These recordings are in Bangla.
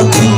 aquí.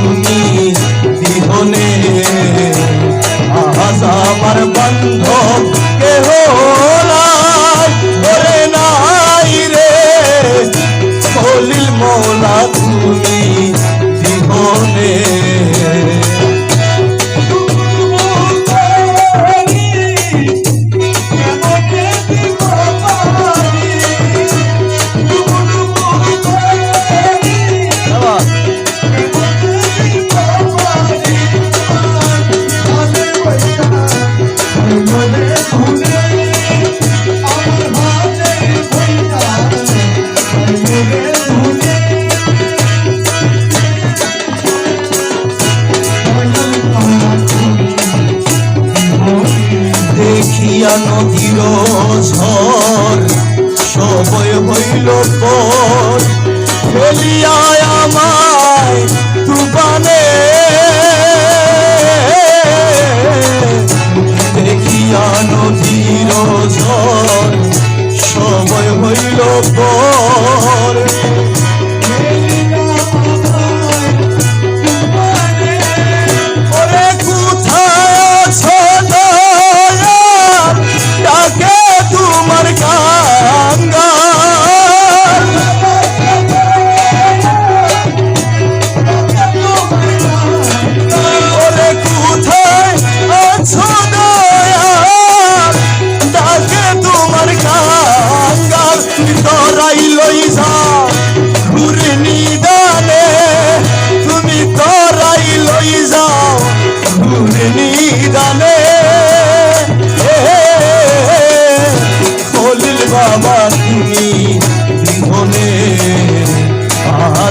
নদীর ঝড় সবয় হইল পর। ফেলিয়া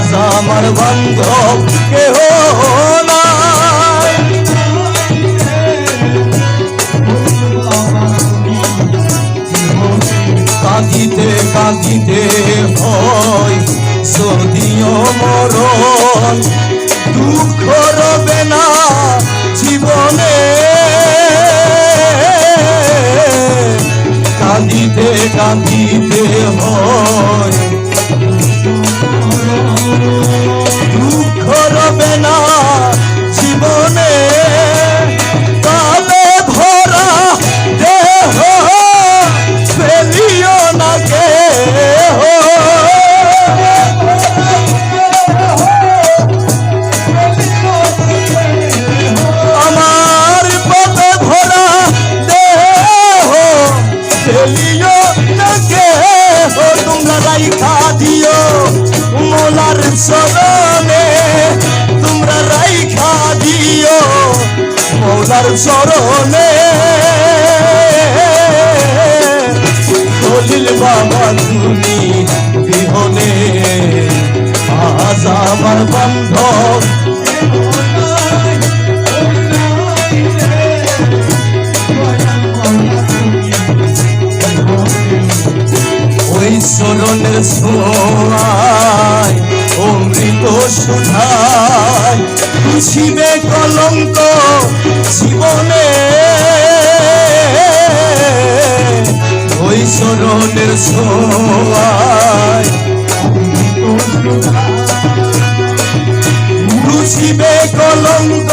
আজ আমার বান্ধব, কেহ কাঁদিতে কাঁদিতে হয় যদিও মরণ। দুঃখ রবে না জীবনে। কাঁদিতে কাঁদিতে হয় চরণে তোমরা রাইখা দিও, মোলার চরণে। দলিল বাবা তুমি বিহনে, আজ আমার বান্ধব। ওই চরণের ছোঁয়ায় খুশিবে কলঙ্ক জীবনে। ওই চরণের ছোঁয়ায়। খুশিবে কলঙ্ক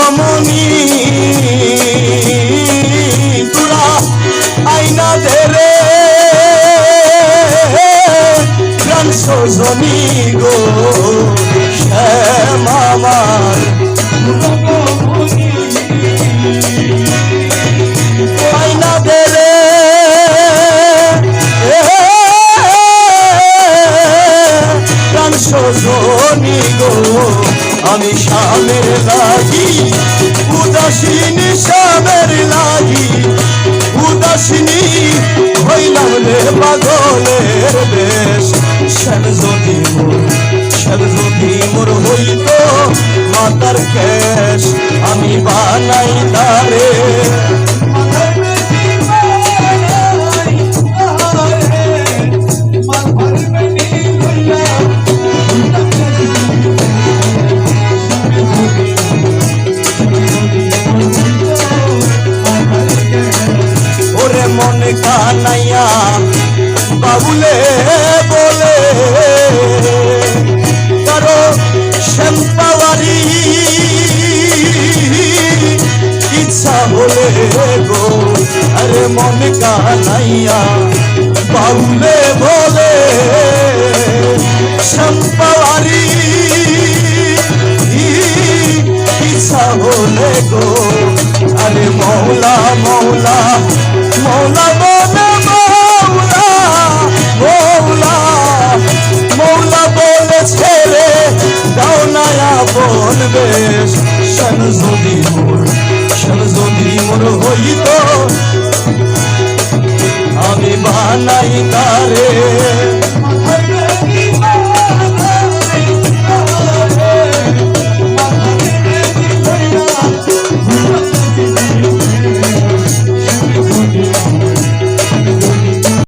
গো পাগলের বেশ শ্যাম যদি মোর শ্যাম যদি মোর হইত মাতার কেশ আমি বানাই তারে। বাবুলে বলে। কারও শ্যাম্পাওয়ারি ইচ্ছা হলে গো, আরে মনে কানাইয়া বাবুলে বলে। শ্যাম্পাওয়ারি ইচ্ছা হলে গো, আরে মৌলা মৌলা ஆனாயினாரே